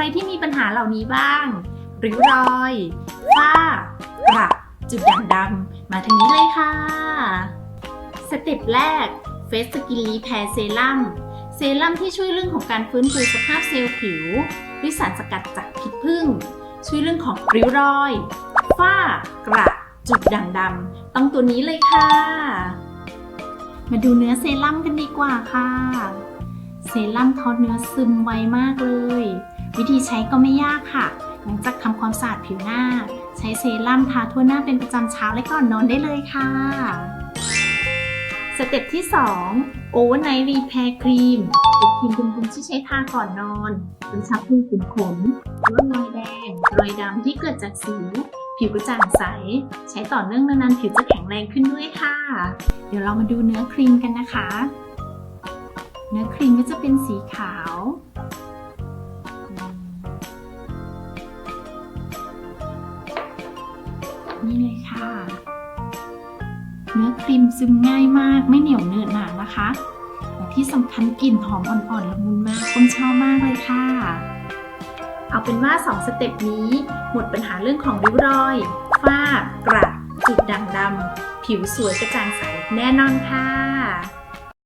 รที่มีปัญหาเหล่านี้บ้างริ้วรอยฝ้ากระจุดด่างดำมาทางนี้เลยค่ะ สเต็ปแรกเฟสสกินรีแพร์เซรั่มเซรั่มที่ช่วยเรื่องของการฟื้นฟูสภาพเซลล์ผิวด้วยสารสกัดจากพิษผึ้งช่วยเรื่องของริ้วรอยฝ้ากระจุดด่างดำต้องตัวนี้เลยค่ะ มาดูเนื้อเซรั่มกันดีกว่าค่ะ เซรั่มทอดเนื้อซึมไวมากเลย วิธีใช้ก็ไม่ยากค่ะ หลังจากทำความสะอาดผิวหน้า ใช้เซรั่มทาทั่วหน้าเป็นประจำเช้าและก่อนนอนได้เลยค่ะ สเต็ปที่ 2 Overnight Repair Cream เป็นครีมบำรุงที่ใช้ทาก่อนนอนเป็นชับรูขุมขนลดรอยแดง รอยดำที่เกิดจากสิวผิวกระจ่างใส ใช้ต่อเนื่องนานๆผิวจะแข็งแรงขึ้นด้วยค่ะ เดี๋ยวเรามาดูเนื้อครีมกันนะคะ เนื้อครีมก็จะเป็นสีขาว นี่เลยค่ะ เนื้อครีมซึมง่ายมากไม่เหนียวเนืดหนานะคะและที่สำคัญกลิ่นหอมอ่อนๆละมุนมากคนชอบมากเลยค่ะ เอาเป็นว่า 2 สเต็ปนี้ หมดปัญหาเรื่องของริ้วรอย ฝ้ากระ จุดด่างดำผิวสวยกระจ่างใสแน่นอนค่ะ